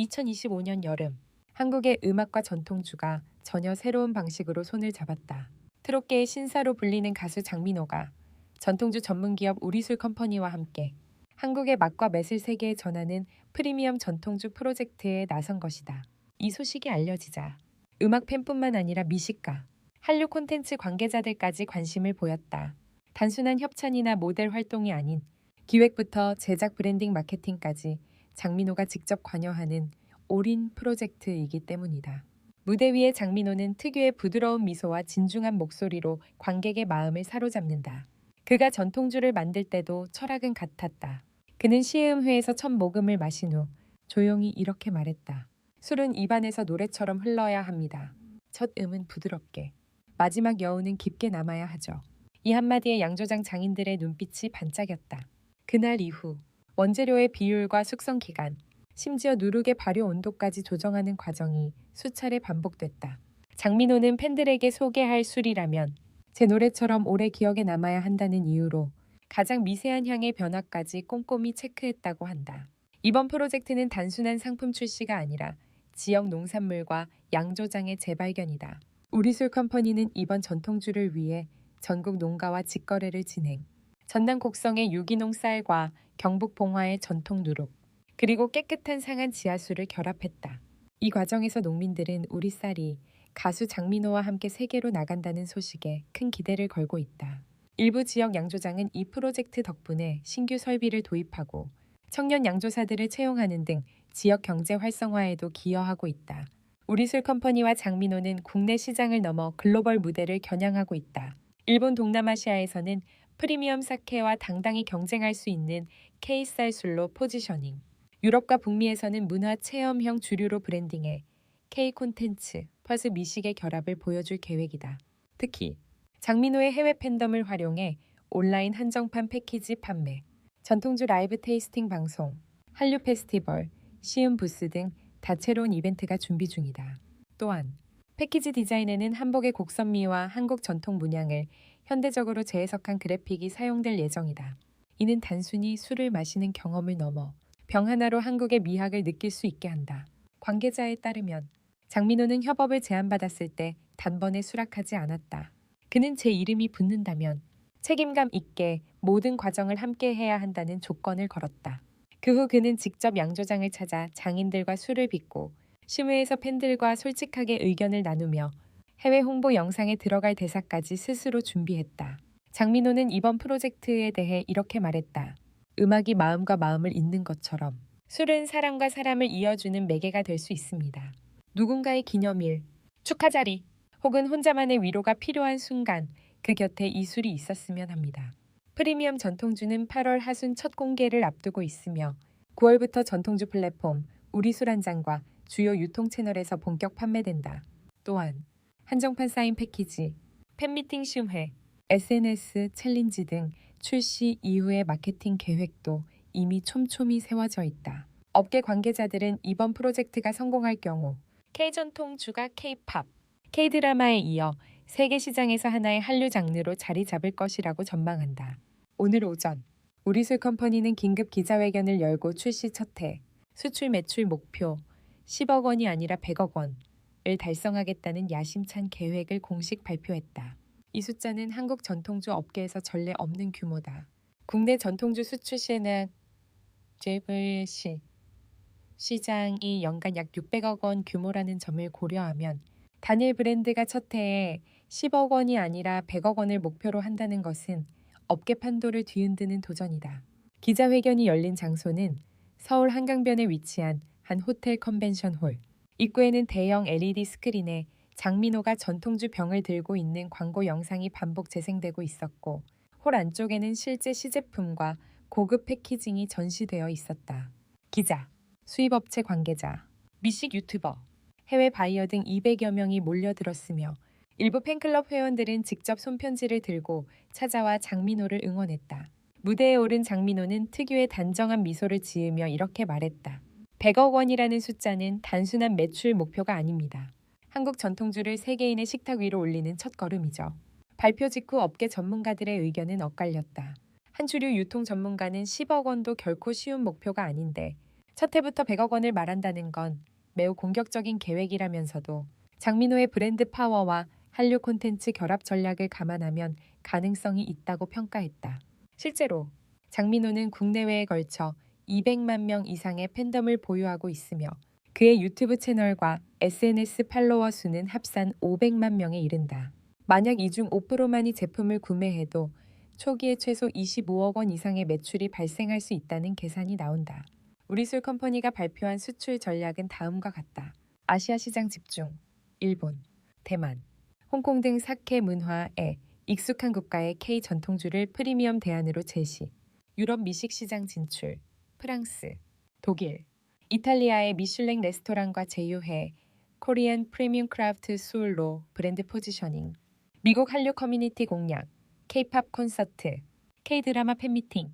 2025년 여름 한국의 음악과 전통주가 전혀 새로운 방식으로 손을 잡았다. 트롯계의 신사로 불리는 가수 장민호가 전통주 전문기업 우리술 컴퍼니와 함께 한국의 맛과 맛을 세계에 전하는 프리미엄 전통주 프로젝트에 나선 것이다. 이 소식이 알려지자 음악 팬뿐만 아니라 미식가, 한류 콘텐츠 관계자들까지 관심을 보였다. 단순한 협찬이나 모델 활동이 아닌 기획부터 제작 브랜딩 마케팅까지 장민호가 직접 관여하는 올인 프로젝트이기 때문이다. 무대 위의 장민호는 특유의 부드러운 미소와 진중한 목소리로 관객의 마음을 사로잡는다. 그가 전통주를 만들 때도 철학은 같았다. 그는 시음회에서 첫 모금을 마신 후 조용히 이렇게 말했다. 술은 입안에서 노래처럼 흘러야 합니다. 첫 음은 부드럽게, 마지막 여우는 깊게 남아야 하죠. 이 한마디에 양조장 장인들의 눈빛이 반짝였다. 그날 이후 원재료의 비율과 숙성 기간, 심지어 누룩의 발효 온도까지 조정하는 과정이 수차례 반복됐다. 장민호는 팬들에게 소개할 술이라면 제 노래처럼 오래 기억에 남아야 한다는 이유로 가장 미세한 향의 변화까지 꼼꼼히 체크했다고 한다. 이번 프로젝트는 단순한 상품 출시가 아니라 지역 농산물과 양조장의 재발견이다. 우리 술 컴퍼니는 이번 전통주를 위해 전국 농가와 직거래를 진행. 전남 곡성의 유기농 쌀과 경북 봉화의 전통 누룩, 그리고 깨끗한 상한 지하수를 결합했다. 이 과정에서 농민들은 우리 쌀이 가수 장민호와 함께 세계로 나간다는 소식에 큰 기대를 걸고 있다. 일부 지역 양조장은 이 프로젝트 덕분에 신규 설비를 도입하고 청년 양조사들을 채용하는 등 지역 경제 활성화에도 기여하고 있다. 우리술 컴퍼니와 장민호는 국내 시장을 넘어 글로벌 무대를 겨냥하고 있다. 일본 동남아시아에서는 프리미엄 사케와 당당히 경쟁할 수 있는 K쌀 술로 포지셔닝. 유럽과 북미에서는 문화 체험형 주류로 브랜딩해 K 콘텐츠, 퍼스 미식의 결합을 보여줄 계획이다. 특히 장민호의 해외 팬덤을 활용해 온라인 한정판 패키지 판매, 전통주 라이브 테이스팅 방송, 한류 페스티벌, 시음 부스 등 다채로운 이벤트가 준비 중이다. 또한 패키지 디자인에는 한복의 곡선미와 한국 전통 문양을 현대적으로 재해석한 그래픽이 사용될 예정이다. 이는 단순히 술을 마시는 경험을 넘어 병 하나로 한국의 미학을 느낄 수 있게 한다. 관계자에 따르면 장민호는 협업을 제안받았을 때 단번에 수락하지 않았다. 그는 제 이름이 붙는다면 책임감 있게 모든 과정을 함께 해야 한다는 조건을 걸었다. 그 후 그는 직접 양조장을 찾아 장인들과 술을 빚고 심회에서 팬들과 솔직하게 의견을 나누며 해외 홍보 영상에 들어갈 대사까지 스스로 준비했다. 장민호는 이번 프로젝트에 대해 이렇게 말했다. 음악이 마음과 마음을 잇는 것처럼 술은 사람과 사람을 이어주는 매개가 될 수 있습니다. 누군가의 기념일, 축하 자리, 혹은 혼자만의 위로가 필요한 순간 그 곁에 이 술이 있었으면 합니다. 프리미엄 전통주는 8월 하순 첫 공개를 앞두고 있으며 9월부터 전통주 플랫폼 우리 술 한 잔과 주요 유통 채널에서 본격 판매된다. 또한 한정판 사인 패키지, 팬미팅 심회, SNS 챌린지 등 출시 이후의 마케팅 계획도 이미 촘촘히 세워져 있다. 업계 관계자들은 이번 프로젝트가 성공할 경우 K전통 주가 K-팝, K-드라마에 이어 세계 시장에서 하나의 한류 장르로 자리 잡을 것이라고 전망한다. 오늘 오전 우리술 컴퍼니는 긴급 기자회견을 열고 출시 첫해 수출 매출 목표 10억 원이 아니라 100억 원 을 달성하겠다는 야심찬 계획을 공식 발표했다. 이 숫자는 한국 전통주 업계에서 전례 없는 규모다. 국내 전통주 수출 시에는 JVC 시장이 연간 약 600억 원 규모라는 점을 고려하면 단일 브랜드가 첫 해에 10억 원이 아니라 100억 원을 목표로 한다는 것은 업계 판도를 뒤흔드는 도전이다. 기자회견이 열린 장소는 서울 한강변에 위치한 한 호텔 컨벤션 홀. 입구에는 대형 LED 스크린에 장민호가 전통주 병을 들고 있는 광고 영상이 반복 재생되고 있었고 홀 안쪽에는 실제 시제품과 고급 패키징이 전시되어 있었다. 기자, 수입업체 관계자, 미식 유튜버, 해외 바이어 등 200여 명이 몰려들었으며 일부 팬클럽 회원들은 직접 손편지를 들고 찾아와 장민호를 응원했다. 무대에 오른 장민호는 특유의 단정한 미소를 지으며 이렇게 말했다. 100억 원이라는 숫자는 단순한 매출 목표가 아닙니다. 한국 전통주를 세계인의 식탁 위로 올리는 첫 걸음이죠. 발표 직후 업계 전문가들의 의견은 엇갈렸다. 한 주류 유통 전문가는 10억 원도 결코 쉬운 목표가 아닌데 첫 해부터 100억 원을 말한다는 건 매우 공격적인 계획이라면서도 장민호의 브랜드 파워와 한류 콘텐츠 결합 전략을 감안하면 가능성이 있다고 평가했다. 실제로 장민호는 국내외에 걸쳐 200만 명 이상의 팬덤을 보유하고 있으며 그의 유튜브 채널과 SNS 팔로워 수는 합산 500만 명에 이른다. 만약 이 중 5%만이 제품을 구매해도 초기에 최소 25억 원 이상의 매출이 발생할 수 있다는 계산이 나온다. 우리술 컴퍼니가 발표한 수출 전략은 다음과 같다. 아시아 시장 집중, 일본, 대만, 홍콩 등 사케 문화에 익숙한 국가의 K 전통주를 프리미엄 대안으로 제시, 유럽 미식 시장 진출, 프랑스, 독일, 이탈리아의 미슐랭 레스토랑과 제휴해 코리안 프리미엄 크라프트 수울로 브랜드 포지셔닝, 미국 한류 커뮤니티 공략, K-팝 콘서트, K-드라마 팬미팅,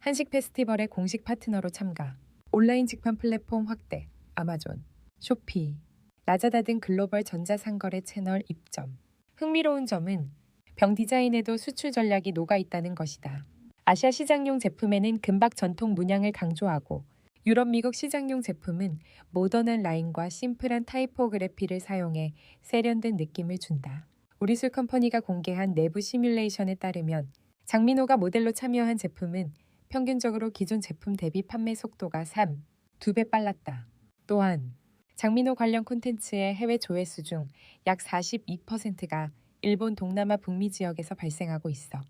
한식 페스티벌의 공식 파트너로 참가, 온라인 직판 플랫폼 확대, 아마존, 쇼피, 라자다 등 글로벌 전자상거래 채널 입점. 흥미로운 점은 병 디자인에도 수출 전략이 녹아 있다는 것이다. 아시아 시장용 제품에는 금박 전통 문양을 강조하고 유럽 미국 시장용 제품은 모던한 라인과 심플한 타이포그래피를 사용해 세련된 느낌을 준다. 우리술 컴퍼니가 공개한 내부 시뮬레이션에 따르면 장민호가 모델로 참여한 제품은 평균적으로 기존 제품 대비 판매 속도가 3, 2배 빨랐다. 또한 장민호 관련 콘텐츠의 해외 조회수 중 약 42%가 일본 동남아 북미 지역에서 발생하고 있어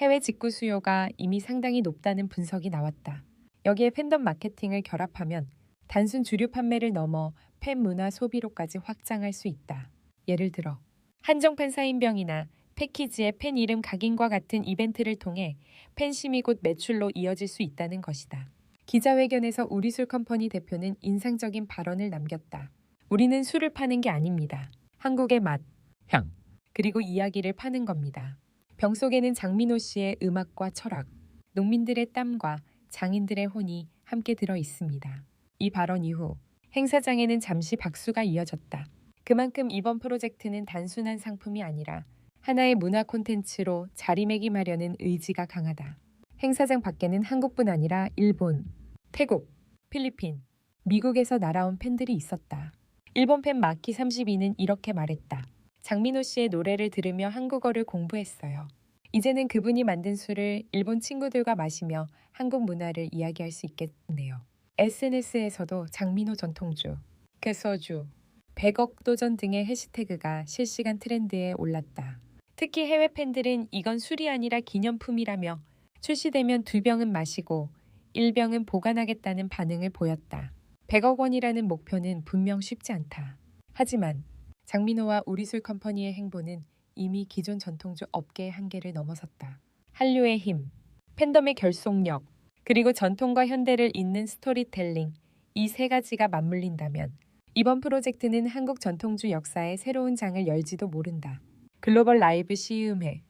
해외 직구 수요가 이미 상당히 높다는 분석이 나왔다. 여기에 팬덤 마케팅을 결합하면 단순 주류 판매를 넘어 팬 문화 소비로까지 확장할 수 있다. 예를 들어 한정팬 사인병이나 패키지의 팬 이름 각인과 같은 이벤트를 통해 팬심이 곧 매출로 이어질 수 있다는 것이다. 기자회견에서 우리술 컴퍼니 대표는 인상적인 발언을 남겼다. 우리는 술을 파는 게 아닙니다. 한국의 맛, 향, 그리고 이야기를 파는 겁니다. 병 속에는 장민호 씨의 음악과 철학, 농민들의 땀과 장인들의 혼이 함께 들어 있습니다. 이 발언 이후 행사장에는 잠시 박수가 이어졌다. 그만큼 이번 프로젝트는 단순한 상품이 아니라 하나의 문화 콘텐츠로 자리매김하려는 의지가 강하다. 행사장 밖에는 한국뿐 아니라 일본, 태국, 필리핀, 미국에서 날아온 팬들이 있었다. 일본 팬 마키 32는 이렇게 말했다. 장민호 씨의 노래를 들으며 한국어를 공부했어요. 이제는 그분이 만든 술을 일본 친구들과 마시며 한국 문화를 이야기할 수 있겠네요. SNS에서도 장민호 전통주, 개서주, 100억 도전 등의 해시태그가 실시간 트렌드에 올랐다. 특히 해외 팬들은 이건 술이 아니라 기념품이라며 출시되면 두 병은 마시고 1병은 보관하겠다는 반응을 보였다. 100억 원이라는 목표는 분명 쉽지 않다. 하지만 장민호와 우리술 컴퍼니의 행보는 이미 기존 전통주 업계의 한계를 넘어섰다. 한류의 힘, 팬덤의 결속력, 그리고 전통과 현대를 잇는 스토리텔링, 이 세 가지가 맞물린다면 이번 프로젝트는 한국 전통주 역사의 새로운 장을 열지도 모른다. 글로벌 라이브 시음회,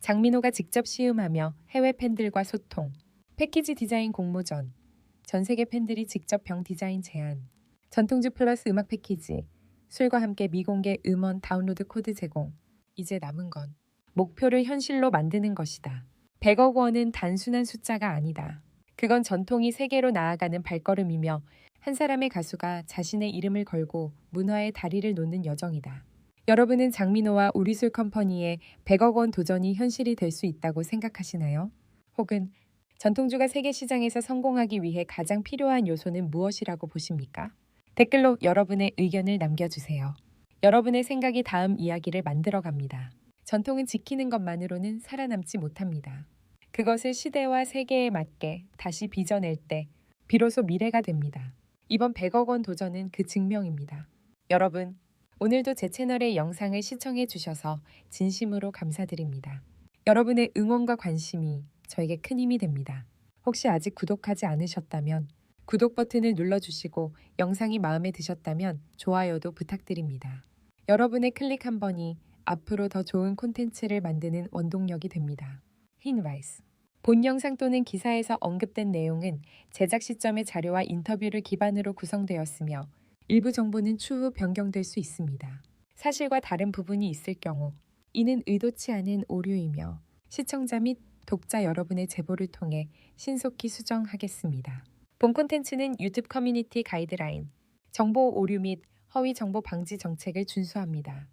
장민호가 직접 시음하며 해외 팬들과 소통, 패키지 디자인 공모전, 전 세계 팬들이 직접 병 디자인 제안, 전통주 플러스 음악 패키지, 술과 함께 미공개 음원 다운로드 코드 제공. 이제 남은 건 목표를 현실로 만드는 것이다. 100억 원은 단순한 숫자가 아니다. 그건 전통이 세계로 나아가는 발걸음이며 한 사람의 가수가 자신의 이름을 걸고 문화의 다리를 놓는 여정이다. 여러분은 장민호와 우리술 컴퍼니의 100억 원 도전이 현실이 될 수 있다고 생각하시나요? 혹은 전통주가 세계 시장에서 성공하기 위해 가장 필요한 요소는 무엇이라고 보십니까? 댓글로 여러분의 의견을 남겨주세요. 여러분의 생각이 다음 이야기를 만들어 갑니다. 전통은 지키는 것만으로는 살아남지 못합니다. 그것을 시대와 세계에 맞게 다시 빚어낼 때 비로소 미래가 됩니다. 이번 100억 원 도전은 그 증명입니다. 여러분, 오늘도 제 채널의 영상을 시청해 주셔서 진심으로 감사드립니다. 여러분의 응원과 관심이 저에게 큰 힘이 됩니다. 혹시 아직 구독하지 않으셨다면 구독 버튼을 눌러주시고 영상이 마음에 드셨다면 좋아요도 부탁드립니다. 여러분의 클릭 한 번이 앞으로 더 좋은 콘텐츠를 만드는 원동력이 됩니다. 흰 라이스 본 영상 또는 기사에서 언급된 내용은 제작 시점의 자료와 인터뷰를 기반으로 구성되었으며 일부 정보는 추후 변경될 수 있습니다. 사실과 다른 부분이 있을 경우 이는 의도치 않은 오류이며 시청자 및 독자 여러분의 제보를 통해 신속히 수정하겠습니다. 본 콘텐츠는 유튜브 커뮤니티 가이드라인, 정보 오류 및 허위 정보 방지 정책을 준수합니다.